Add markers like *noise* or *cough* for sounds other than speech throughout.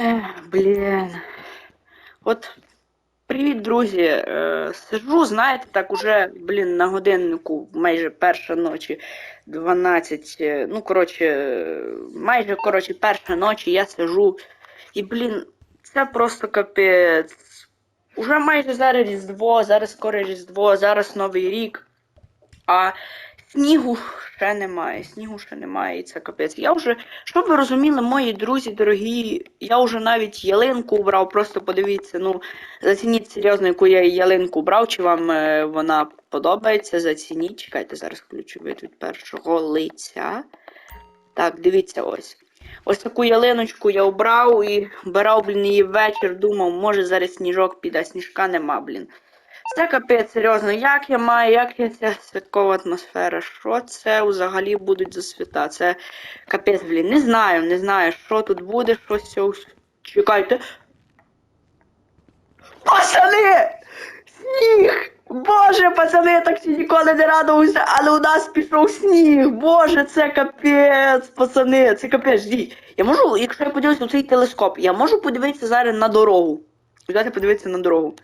Ех, блін. От, привіт, друзі. Е, сижу, знаєте, так уже, блін, на годиннику майже перша ночі, 12, е, ну, коротше, майже, коротше, перша ночі я сижу. І, блін, це просто капець. Уже майже зараз Різдво, зараз скоро Різдво, зараз Новий рік. А снігу ще немає, снігу ще немає, і це капець. Я вже, щоб ви розуміли, мої друзі дорогі, я вже навіть ялинку брав, просто подивіться, ну, зацініть серйозно, яку я ялинку брав, чи вам е, вона подобається, зацініть. Чекайте, зараз включу вид від першого лиця. Так, дивіться ось. Ось таку ялиночку я обрав і брав, блін, її ввечір, думав, може зараз сніжок піде, сніжка нема, блін. Це капець, серйозно, як я маю, як я ця святкова атмосфера? Що це взагалі будуть за свята? Це капець, блін, не знаю, не знаю, що тут буде, що з. Чекайте. Пацани! Сніг! Боже, пацани, я так ще ніколи не радувався, але у нас пішов сніг. Боже, це капець, пацани, це капець. Ждіть. Я можу, якщо я подивлюся у цей телескоп, я можу подивитися зараз на дорогу. Взяти подивитися на дорогу.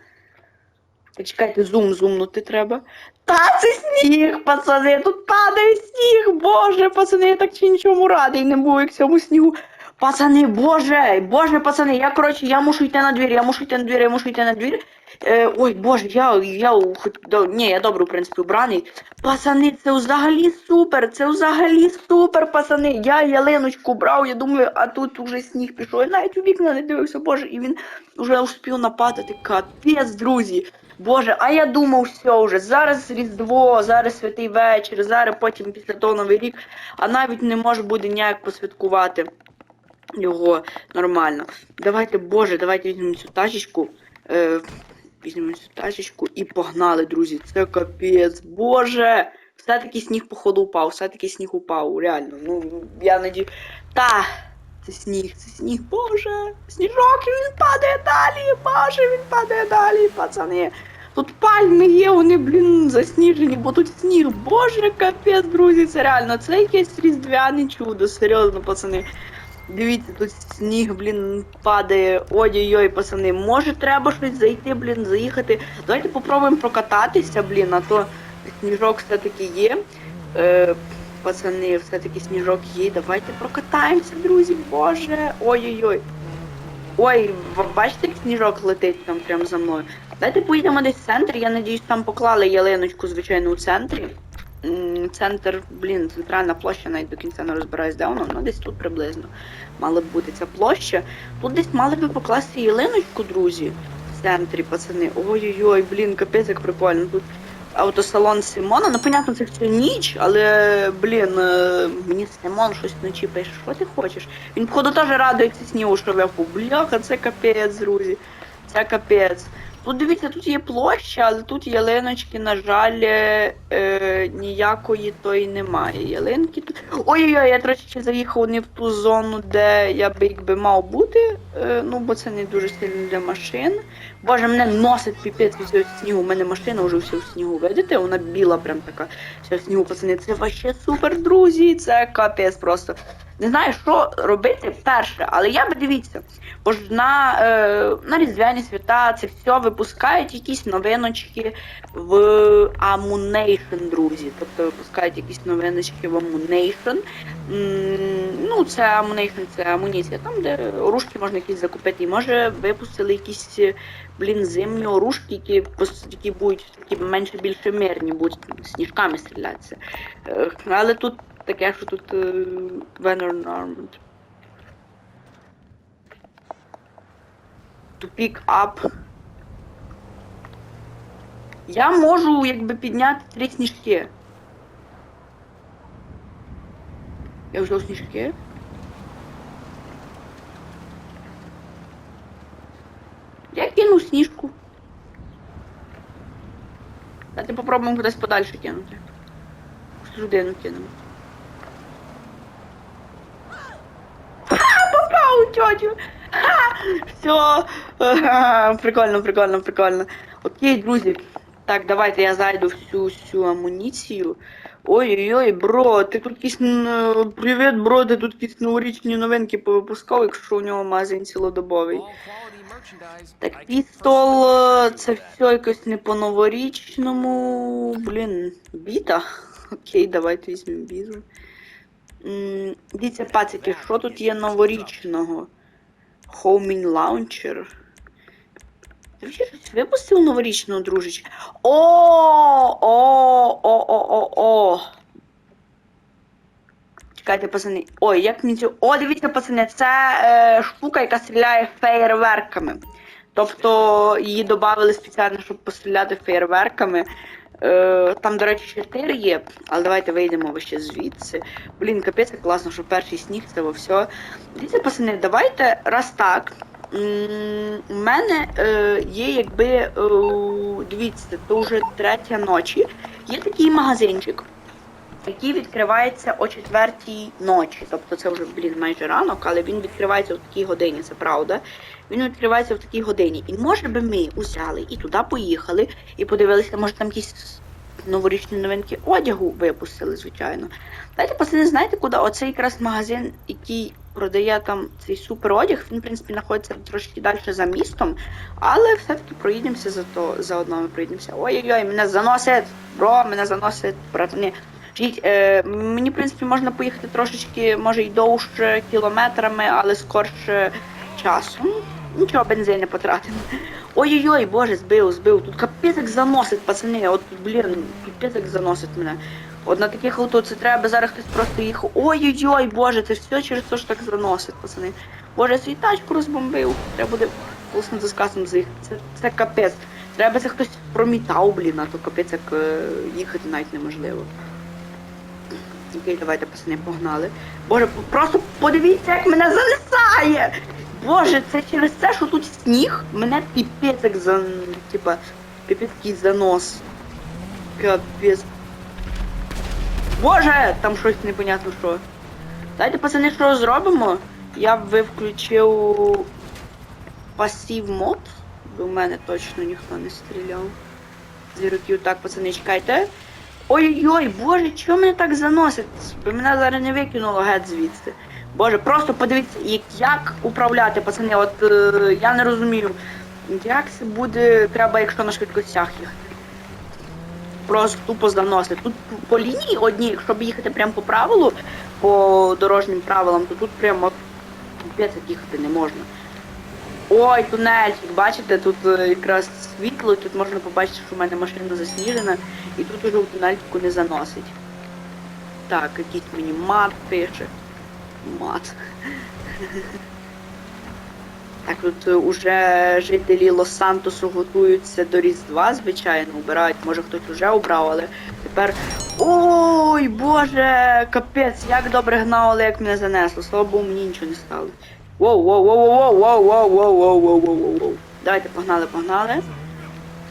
Чекайте, зум зумнути треба. Та це сніг, пацани, тут падає сніг, боже, пацани, я так чи нічому радий не був, як цьому снігу. Пацани, боже, боже, пацани, я, коротше, я мушу йти на двір, я мушу йти на двір, я мушу йти на двір. Е, ой, боже, я, я, хоч, до, ні, я добре, в принципі, убраний. Пацани, це взагалі супер, це взагалі супер, пацани. Я ялиночку брав, я думаю, а тут уже сніг пішов. Я навіть у вікна не дивився, боже, і він вже успів нападати. Капець, друзі. Боже, а я думав, все вже. Зараз Різдво, зараз святий вечір, зараз потім після того Новий рік, а навіть не може буде ніяк посвяткувати його нормально. Давайте, Боже, давайте візьмемо цю тачечку. Е, візьмемо цю тачечку і погнали, друзі. Це капець, Боже! Все-таки сніг, походу, упав, все-таки сніг упав, реально. Ну, я надію. Та! Це сніг, це сніг, боже! Сніжок, він падає далі, боже, він падає далі, пацани. Тут пальми є, вони, блін, засніжені, бо тут сніг. Боже, капець, друзі, це реально. Це якесь різдвяне чудо, серйозно, пацани. Дивіться, тут сніг, блін, падає. Ой-ой-ой, пацани. Може треба щось зайти, блін, заїхати. Давайте попробуємо прокататися, блін, а то сніжок все-таки є. Е, пацани, все-таки сніжок є. Давайте прокатаємося, друзі. Боже. Ой-ой-ой. Ой, бачите, як сніжок летить там прямо за мною. Дайте поїдемо десь в центр. Я надіюсь, там поклали ялиночку, звичайно, у центрі. Центр, блін, центральна площа, навіть до кінця не розбираюсь, де воно, ну десь тут приблизно мала б бути ця площа. Тут десь мали би покласти ялиночку, друзі, в центрі, пацани. Ой-ой-ой, блін, капець, як прикольно. Тут автосалон Симона. Ну, понятно, це все ніч, але, блін, е, мені Симон щось вночі пише, що ти хочеш? Він, походу, теж радується снігу, що випав. Бляха, це капець, друзі. Це капець. Тут дивіться, тут є площа, але тут ялиночки, на жаль, е, е, ніякої тої немає. Ялинки тут. Ой-ой-ой, я трошки заїхав не в ту зону, де я би якби мав бути. Е, ну, бо це не дуже сильно для машин. Боже, мене носить піпець від цього снігу. У мене машина вже все в снігу. Видите? Вона біла, прям така. Вся в снігу, пацани. Це вообще супер, друзі. Це капець просто. Не знаю, що робити перше, але я би дивіться, бо ж на, е, на Різдвяні свята це все випускають якісь новиночки в Ammunition, друзі. Тобто випускають якісь новиночки в. М, Ну, це Ammunition, це амуніція, там, де оружки можна якісь закупити. І може випустили якісь, блін, зимні оружки, які, які будуть такі менше більше мирні, будуть сніжками стрілятися. Е, Але тут таке, що тут е, Venom Armed. To pick up. Я можу якби підняти три сніжки. Я взяв сніжки. Я кину сніжку. Давайте попробуємо кудись подальше кинути. Людину кинемо. Попав тьотю. Все. Прикольно, прикольно, прикольно. Окей, друзі. Так, давайте я зайду всю всю амуніцію. Ой-ой-ой, бро, ти тут якісь привіт, бро, ти тут якісь новорічні новинки повипускав, якщо у нього магазин цілодобовий. Так, пістол, це все якось не по новорічному. Блін, біта. Окей, давайте візьмемо бізу. Дивіться, пацики, що тут є новорічного? Homing Launcher. Випустив новорічного, дружич? О, о, о, о, о, о. Чекайте, пацани. Ой, як мені цю. О, дивіться, пацани, це е, штука, яка стріляє феєрверками. Тобто її додали спеціально, щоб постріляти феєрверками. Е, там, до речі, 4 є, але давайте вийдемо вище звідси. Блін, капець, класно, що перший сніг це во все. Дивіться, пацани, давайте раз так. У мене е, є якби. Е, дивіться, то вже третя ночі. Є такий магазинчик який відкривається о четвертій ночі. Тобто це вже, блін, майже ранок, але він відкривається в такій годині, це правда. Він відкривається в такій годині. І може би ми узяли і туди поїхали, і подивилися, може там якісь новорічні новинки одягу випустили, звичайно. Дайте пацани, знаєте, куди оцей якраз магазин, який продає там цей супер одяг, він, в принципі, знаходиться трошки далі за містом, але все-таки проїдемося за то, заодно ми проїдемося. Ой-ой-ой, мене заносить, бро, мене заносить, братани. Скажіть, е, мені, в принципі, можна поїхати трошечки, може й довше кілометрами, але скорше часом. Нічого, бензин не потратимо. Ой-ой-ой, боже, збив, збив. Тут капець як заносить, пацани. От, блін, капець як заносить мене. От на таких авто це треба зараз хтось просто їхав. Ой-ой-ой, боже, це все через те, що так заносить, пацани. Боже, свій тачку розбомбив. Треба буде власне за сказом заїхати. Це, це капець. Треба це хтось промітав, блін, а то капець як е, їхати навіть неможливо. Окей, давайте, пацани, погнали. Боже, просто подивіться, як мене занесає! Боже, це через те, що тут сніг, мене піпець за... типа, піпець який занос. Капець. Боже, там щось непонятно що. Дайте, пацани, що зробимо? Я б ви включив пасів мод, бо в мене точно ніхто не стріляв. Зіроків, так, пацани, чекайте. Ой-ой-ой, боже, чого мене так заносить? Мене зараз не викинуло геть звідси. Боже, просто подивіться, як, як управляти, пацани. От е, я не розумію, як це буде, треба, якщо на швидкостях їхати. Просто тупо заносить. Тут по лінії одній, якщо б їхати прямо по правилу, по дорожнім правилам, то тут прямо як їхати не можна. Ой, тунельчик, бачите, тут е, якраз світло, тут можна побачити, що в мене машина засніжена, і тут уже в тунельчику не заносить. Так, якийсь мені мат пише. Мат. Так, тут е, уже жителі Лос-Сантосу готуються до Різдва, звичайно, обирають, може хтось вже обрав, але тепер. Ой, боже, капець, як добре гнали, як мене занесло. Слава Богу, мені нічого не стало. Воу, воу, воу, воу, воу, воу, воу, воу, воу, воу, воу, воу. Давайте, погнали, погнали.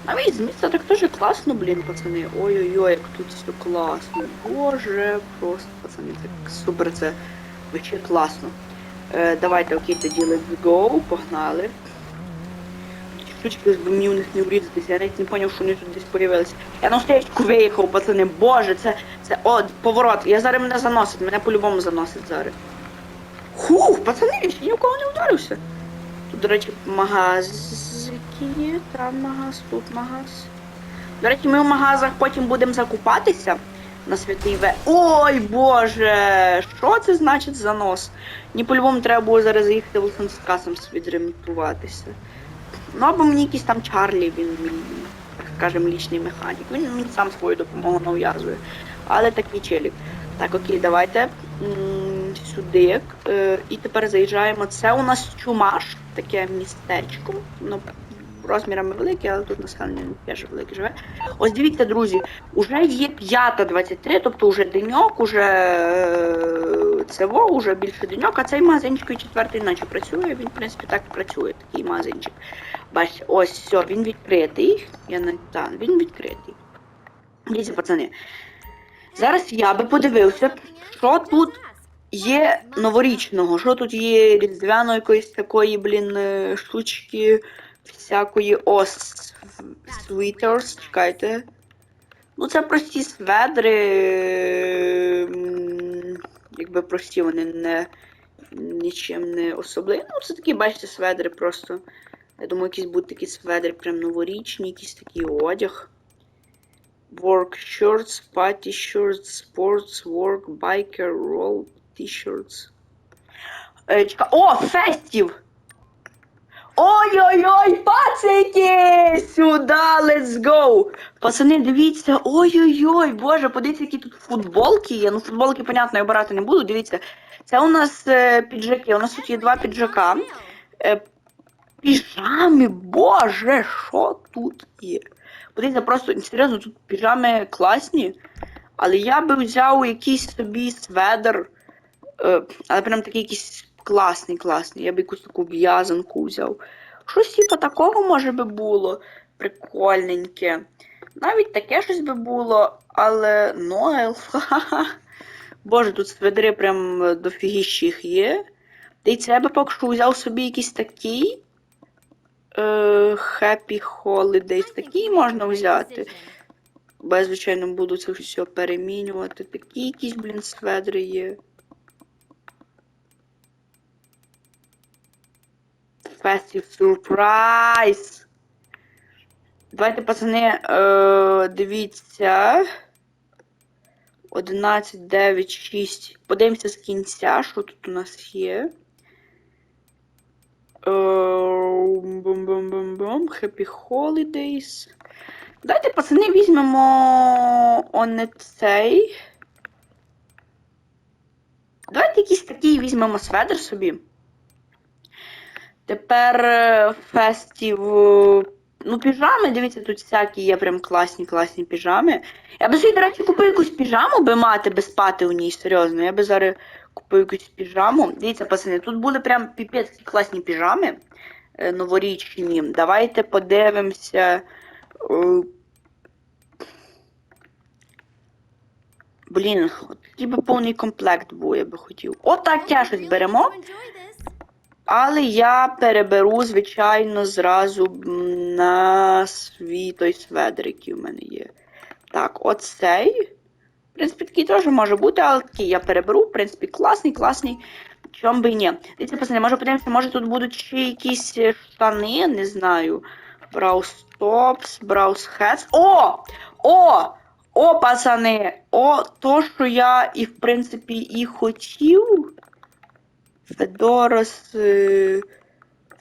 Ви з міста так теж класно, блін, пацани. Ой-ой-ой, як тут все класно. Боже, просто, пацани, так супер, це вообще класно. Е, давайте, окей, тоді let's go, погнали. Штучки, щоб мені у них не врізатися, я навіть не зрозумів, що вони тут десь появилися. Я на стоячку виїхав, пацани, боже, це, це, о, поворот, я зараз мене заносить, мене по-любому заносить зараз. Хух, пацани, я ні в кого не ударився. Тут, до речі, магазики є, там магаз, тут магаз. До речі, ми в магазах потім будемо закупатися на святий ве. Ой боже! Що це значить занос? Ні по-любому треба було зараз заїхати в Лосанскасом відремонтуватися. Ну або мені якийсь там Чарлі, він мій, так скажем, лічний механік. Він мені сам свою допомогу нав'язує. Але такий челік. Так, окей, давайте сюди. Е, і тепер заїжджаємо. Це у нас чумаш, таке містечко. Ну, розмірами велике, але тут населення теж велике живе. Ось дивіться, друзі, уже є 5.23, тобто вже деньок, уже е, це во, уже більше деньок, а цей магазинчик і четвертої ночі працює, він, в принципі, так і працює, такий магазинчик. Бачите, ось все, він відкритий. Я не так, він відкритий. Дивіться, пацани. Зараз я би подивився, що тут є новорічного, що тут є різдвяної якоїсь такої, блін, е, штучки, всякої ос світерс, чекайте. Ну, це прості сведри. Якби прості, вони не нічим не особливі. Ну, це такі, бачите, сведри просто. Я думаю, якісь будуть такі сведри прям новорічні, якийсь такий одяг. Work shirts, party shirts, sports, work, biker, roll, t-shirts. Е, чека... О, фестів! Ой-ой-ой, пацики! Сюда, let's go! Пацани, дивіться, ой-ой-ой, боже, подивіться, які тут футболки є. Ну, футболки, понятно, я обирати не буду. Дивіться, це у нас е, піджаки. У нас тут є два піджака. Е, піжами, боже, що тут є? Подивіться, просто серйозно, тут піжами класні. Але я би взяв якийсь собі сведер. Е, але прям такий якийсь класний, класний. Я б якусь таку в'язанку взяв. Щось типу такого може би було прикольненьке. Навіть таке щось би було, але Ноел. *laughs* Боже, тут сведри прям дофігіщі їх є. Та й би поки що взяв собі якийсь такий. е, Happy Holidays. Такий можна взяти. Бо я, звичайно, буду це все перемінювати. Такі якісь, блін, сведри є. Festive Surprise! Давайте, пацани, е, дивіться. 11, 9, 6. Подивимося з кінця, що тут у нас є. Е, Бум-бум-бум-бум. Happy Holidays. Давайте, пацани, візьмемо он цей. Давайте якийсь такий візьмемо сведер собі. Тепер е, фестів. е, Ну, піжами, дивіться, тут всякі є прям класні, класні піжами. Я би собі, до речі, купив якусь піжаму, би мати, би спати у ній, серйозно. Я би зараз купив якусь піжаму. Дивіться, пацани, тут були прям піпець такі класні піжами е, новорічні. Давайте подивимося. Блін, от такий би повний комплект був, я би хотів. Отак я щось беремо. Але я переберу, звичайно, зразу на свій той сведер, який в мене є. Так, оцей. В принципі, такий теж може бути, але такий я переберу. В принципі, класний, класний. Чом би і ні. Дивіться, пацани, може подивимося, може тут будуть ще якісь е, штани, не знаю. Browse tops, browse hats. О! О! О, пацани! О, то, що я і, в принципі, і хотів. Федорос. е,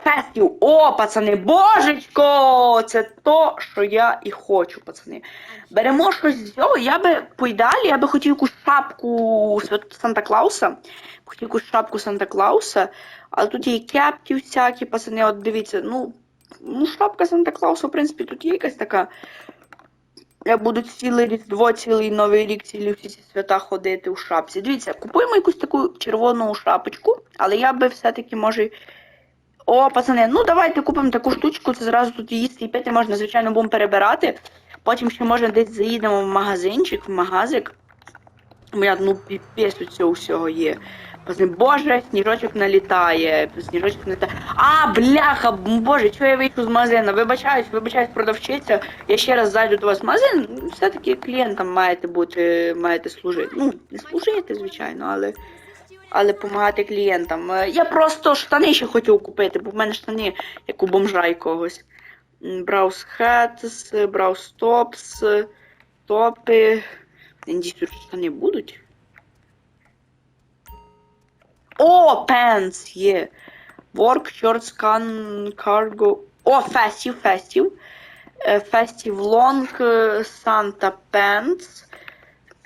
Фестів. О, пацани, божечко! Це то, що я і хочу, пацани. Беремо щось з цього. Я би по ідеалі, я би хотів якусь шапку Санта Клауса. Хотів якусь шапку Санта Клауса. Але тут є і кепки всякі, пацани, от дивіться, ну, ну шапка Санта Клауса, в принципі, тут є якась така. Я буду ціле Різдво, цілий Новий рік, цілі всі ці свята ходити у шапці. Дивіться, купуємо якусь таку червону шапочку, але я би все-таки може. О, пацани, ну давайте купимо таку штучку, це зразу тут їсти і пити можна, звичайно, будемо перебирати. Потім ще можна десь заїдемо в магазинчик, в магазик. Моя, ну, піпець тут цього всього є. Боже, сніжочок налітає. Сніжочок налітає. А, бляха, боже, чого я вийшов з магазину? Вибачаюсь, вибачаюсь, продавчиця. Я ще раз зайду до вас в магазин. Все-таки клієнтам маєте бути, маєте служити. Ну, не служити, звичайно, але. Але допомагати клієнтам. Е, Я просто штани ще хотів купити, бо в мене штани, як у бомжа якогось. Браус хатс, браус топс, топи. Надіюсь, штани будуть. О, pants є. Work, shorts, can, cargo. О, festive, festive. Е, Festive long, е, Santa pants.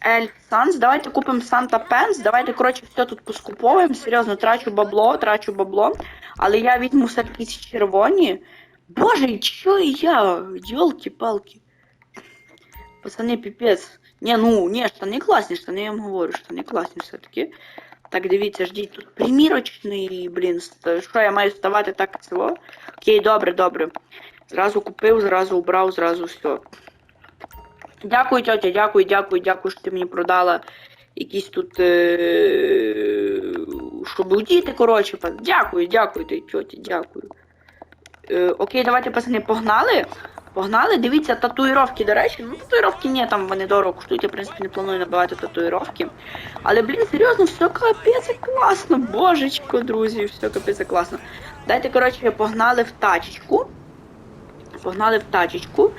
Elf Sans. Давайте купимо Santa Pants. Давайте, коротше, все тут поскуповуємо. Серйозно, трачу бабло, трачу бабло. Але я візьму все-таки ці червоні. Боже, і що я? Йолки-палки. Пацани, піпець. Ні, ну, ні, штани класні, штани я вам говорю, штани класні все-таки. Так, дивіться, ждіть тут примірочний, блін, що я маю ставати так цього? Окей, добре, добре. Зразу купив, зразу убрав, зразу все. Дякую, тьотя, дякую, дякую, дякую, що ти мені продала якісь тут. Е... Щоб удіти, коротше. Дякую, дякую, тьоті, дякую. Е, окей, давайте, пацани, погнали. Погнали. Дивіться, татуїровки, до речі. Ну, татуїровки ні, там вони дорого коштують, я в принципі не планую набивати татуїровки. Але, блін, серйозно, все капець класно. Божечко, друзі, все капець класно. Дайте, коротше, погнали в тачечку. Погнали в тачечку.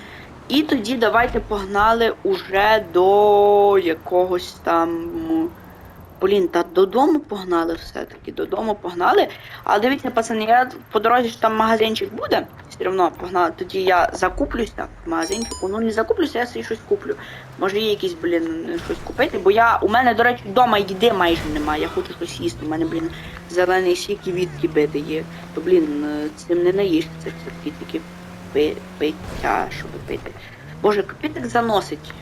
І тоді давайте погнали уже до якогось там. Блін, та додому погнали все-таки, додому погнали. Але дивіться, пацани, я по дорозі ж там магазинчик буде. Все одно погнали. Тоді я закуплюся в магазинчику. Ну не закуплюся, я собі щось куплю. Може є якісь, блін, щось купити. Бо я. У мене, до речі, вдома їди майже немає. Я хочу щось їсти. У мене, блін, зелений сік і відки бити є. То, блін, цим не наїшся. Це все-таки такі пи- пиття, щоб пити. Боже, капітик заносить.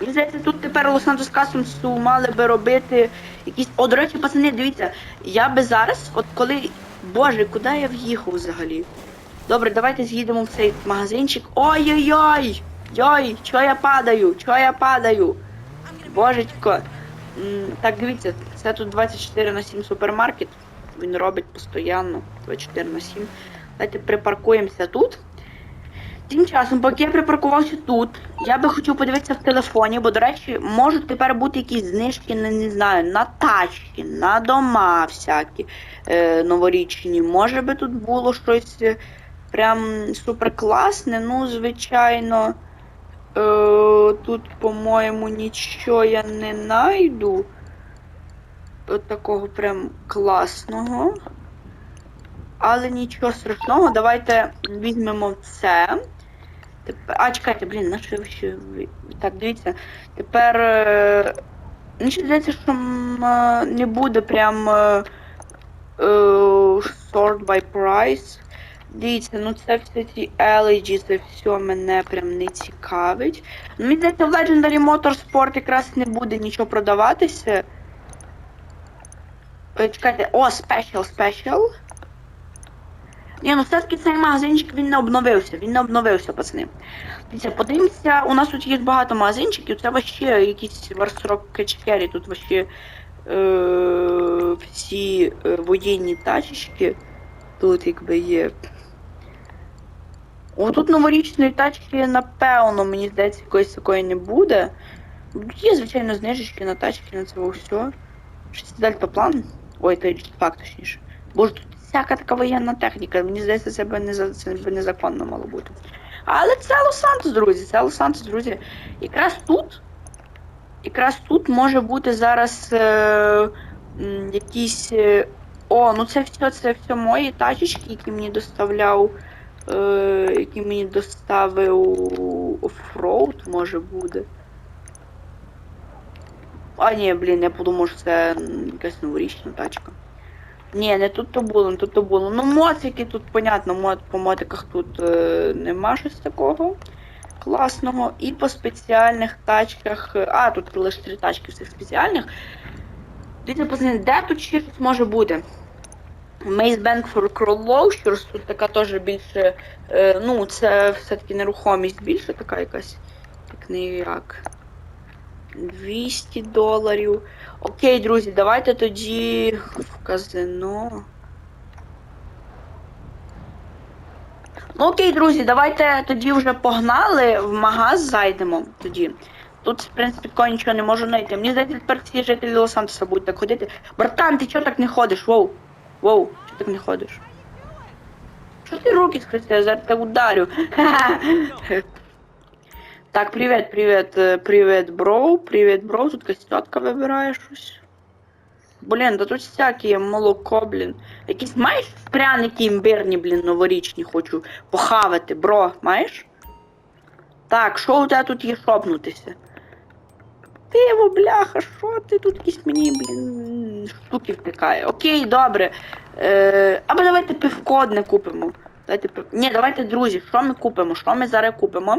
Мені здається, тут тепер Лос-Сантос Кастомсу мали би робити якісь. О, до речі, пацани, дивіться, я би зараз, от коли. Боже, куди я в'їхав взагалі? Добре, давайте з'їдемо в цей магазинчик. Ой-ой-ой! Йой, чого я падаю? Чого я падаю? Божечко. Так, дивіться, це тут 24 на 7 супермаркет. Він робить постійно 24 на 7. Давайте припаркуємося тут. Тим часом, поки я припаркувався тут, я би хотів подивитися в телефоні, бо, до речі, можуть тепер бути якісь знижки, не, не знаю, на тачки, на дома всякі е, новорічні. Може би тут було щось е, прям супер класне, ну, звичайно. Е, тут, по-моєму, нічого я не найду. От такого прям класного. Але нічого страшного, давайте візьмемо це. Тепер... А, чекайте, блін, на що ще. Так, дивіться. Тепер. Е... Мені ще здається, що е, не буде прям е... sort by price. Дивіться, ну це все ці LG, це все мене прям не цікавить. Ну, мені здається, в Legendary Motorsport якраз не буде нічого продаватися. Чекайте, о, Special, Special. Ні, ну все-таки цей магазинчик він не обновився, він не обновився, пацани. Дивіться, подивимося, у нас тут є багато магазинчиків, це вообще якісь варсрок кечкері, тут вообще е, всі е, воєнні тачечки тут якби є. О, тут новорічної тачки, напевно, мені здається, якоїсь такої не буде. Є, звичайно, знижечки на тачки, на це все. Щось дельтаплан. Ой, то факт точніше. Боже, тут всяка така воєнна техніка. Мені здається, це би не це би незаконно мало бути. Але це Лос-Сантос, друзі, це Лос-Сантос, друзі. Якраз тут. Якраз тут може бути зараз е, якісь. Е, о, ну це все, це все мої тачечки, які мені доставляв. Е, які мені доставив оффроуд, може буде. А, ні, блін, я подумав, що це якась новорічна тачка. Ні, не тут то було, не тут то було. Ну, моцики тут, понятно, мод, по мотиках тут е, нема щось такого класного. І по спеціальних тачках. е, А, тут лише три тачки всіх спеціальних. Дивіться, пацани, де тут щось може бути? Maze Bank for Crawlers, тут така теж більше. Е, ну, це все-таки нерухомість більше така якась. Так не як. 200 доларів. Окей, друзі, давайте тоді в казино. Ну окей, друзі, давайте тоді вже погнали, в магаз зайдемо тоді. Тут, в принципі, такого нічого не можу знайти. Мені здається, тепер всі жителі Лос-Сантоса будуть так ходити. Братан, ти чого так не ходиш? Воу. Воу, чого так не ходиш? Що ти руки схрестив? Я зараз тебе ударю. *laughs* Так, привіт, привіт, е, привіт, бро, привіт, бро, тут якась тітка вибирає щось. Блін, да тут всякі молоко, блін. Якісь маєш пряники імбирні, блін, новорічні хочу похавати, бро, маєш? Так, що у тебе тут є шопнутися? Пиво, бляха, що ти тут якісь мені, блін, штуки втикає. Окей, добре. Е, або давайте пивко одне купимо. Давайте пив... Ні, давайте, друзі, що ми купимо? Що ми зараз купимо?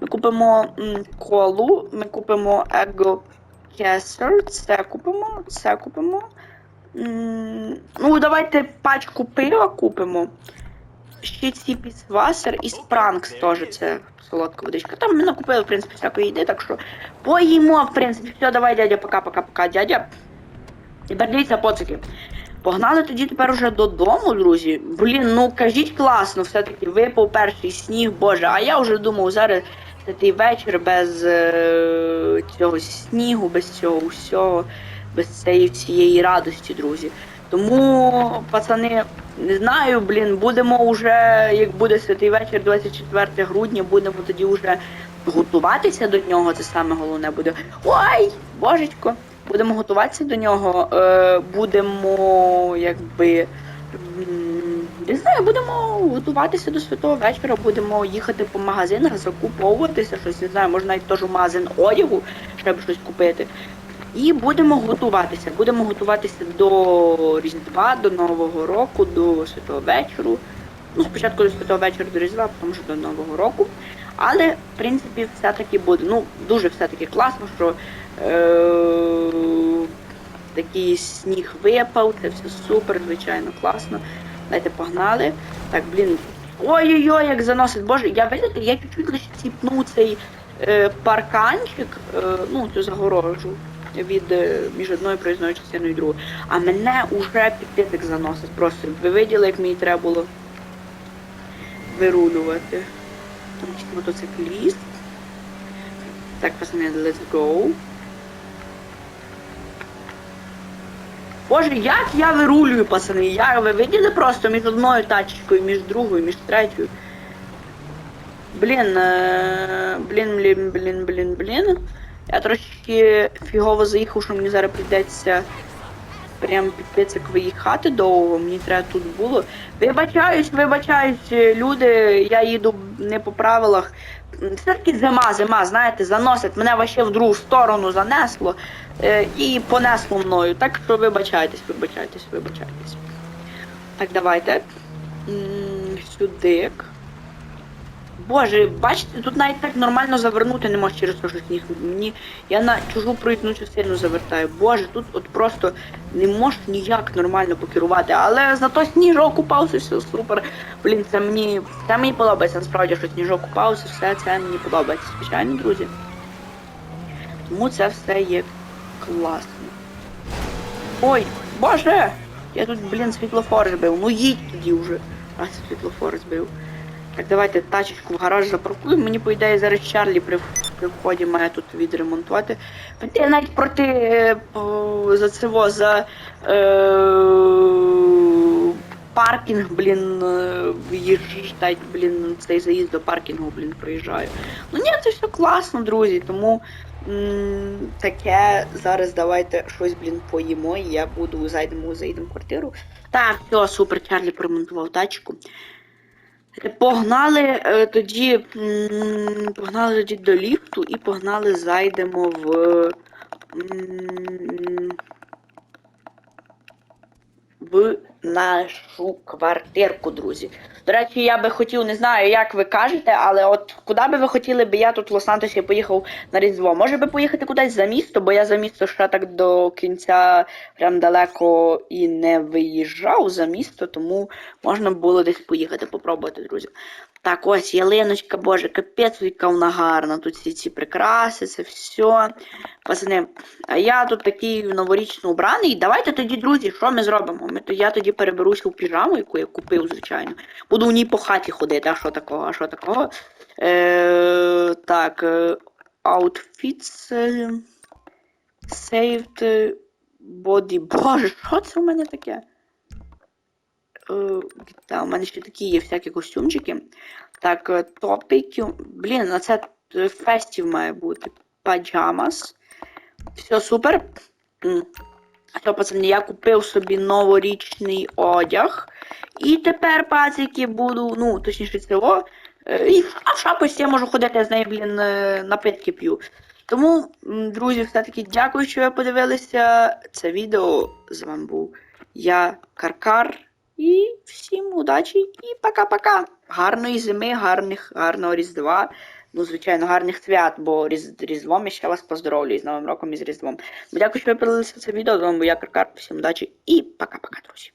Ми купимо м, колу, ми купимо Ego Кесер, це купимо, це купимо. М, Ну, давайте пачку пива купимо. Ще ці пісвасер і спранкс теж це солодка водичка. Там ми накупили, в принципі, всякої їди, так що поїмо, в принципі. Все, давай, дядя, пока-пока-пока, дядя. Тепер дивіться, поцики. Погнали тоді тепер уже додому, друзі. Блін, ну кажіть класно, все-таки випав перший сніг, боже. А я вже думав, зараз такий вечір без е, цього снігу, без цього всього, без цієї всієї радості, друзі. Тому, пацани, не знаю, блін, будемо вже, як буде святий вечір, 24 грудня, будемо тоді вже готуватися до нього. Це саме головне буде. Ой, божечко! Будемо готуватися до нього. Е, будемо, якби. Не знаю, будемо готуватися до святого вечора, будемо їхати по магазинах, закуповуватися щось, не знаю, може навіть теж магазин одягу, щоб щось купити. І будемо готуватися. Будемо готуватися до Різдва, до Нового року, до Святого вечору. Ну, спочатку до Святого вечора до Різдва, потім що до Нового року. Але, в принципі, все-таки буде. Ну, дуже все-таки класно, що е- такий сніг випав, це все супер, звичайно, класно. Дайте погнали. Так, блін. Ой-ой-ой, як заносить. Боже, я видите, я чуть-чуть лише ціпнув цей е, парканчик, е, ну, цю загорожу від е, між одною проїзною частиною і другою. А мене уже підписик заносить. Просто ви виділи, як мені треба було вирулювати. Там мотоцикліст. Так, пацани, let's go. Боже, як я вирулюю, пацани? Я, ви виділи просто між одною тачечкою, між другою, між третьою. Блін, е, блін, блін, блін, блін, блін. Я трошки фігово заїхав, що мені зараз прийдеться прям під пицик виїхати довго, мені треба тут було. Вибачаюсь, вибачаюсь, люди, я їду не по правилах. Все-таки зима, зима, знаєте, заносить, мене вообще в другу сторону занесло е, і понесло мною. Так що вибачайтесь, вибачайтесь, вибачайтесь. Так, давайте. М, Сюди. Боже, бачите, тут навіть так нормально завернути не можеш через те, сніг. Мені я на чужу проїзну частину завертаю. Боже, тут от просто не можеш ніяк нормально покерувати. Але зато сніжок упався, все супер. Блін, це мені. Це мені подобається, насправді, що сніжок упався, все це мені подобається, звичайно, друзі. Тому це все є класно. Ой, боже! Я тут, блін, світлофор збив. Ну їдь тоді вже. Раз світлофор збив. Так, давайте тачечку в гараж запаркуємо. Мені, по ідеї, зараз Чарлі при, при вході має тут відремонтувати. Я навіть проти е, за цього, за е, паркінг, блін, е, в'їжджать, блін, цей заїзд до паркінгу, блін, проїжджаю. Ну ні, це все класно, друзі, тому м, таке зараз давайте щось, блін, поїмо, і я буду зайдемо, заїдемо в квартиру. Так, все, супер, Чарлі поремонтував тачку. Погнали е, тоді. Погнали тоді до ліфту і погнали зайдемо в. В нашу квартирку, друзі. До речі, я би хотів, не знаю, як ви кажете, але от куди би ви хотіли би я тут в Лос-Антосі поїхав на Різдво? Може би поїхати кудись за місто, бо я за місто ще так до кінця прям далеко і не виїжджав за місто, тому можна було десь поїхати, попробувати, друзі. Так, ось ялиночка, боже, капець, яка вона гарна. Тут всі ці прикраси, це все. Пацани, а я тут такий новорічно убраний. Давайте тоді, друзі, що ми зробимо? Ми, то я тоді переберуся у піжаму, яку я купив, звичайно. Буду у ній по хаті ходити, а що такого, а що такого? Е, так, е, outfits. е, Saved е, body. Боже, що це у мене таке? Е, у мене ще такі є всякі костюмчики. Так, е, топики. Блін, а це фестів має бути. Паджамас. Все супер. Все, пацани, я купив собі новорічний одяг. І тепер, пацики, буду, ну, точніше, цього. е, І а в шапочці я можу ходити, я з нею, блін, напитки п'ю. Тому, друзі, все-таки дякую, що ви подивилися це відео. З вами був я, Каркар. І всім удачі і пока-пока. Гарної зими, гарних, гарного Різдва. Ну, звичайно, гарних свят, бо Різ, Різдвом я ще вас поздоровлюю з Новим роком і з Різдвом. Дякую, що ви подивилися це відео. З вами я, Каркар. Всім удачі і пока-пока, друзі.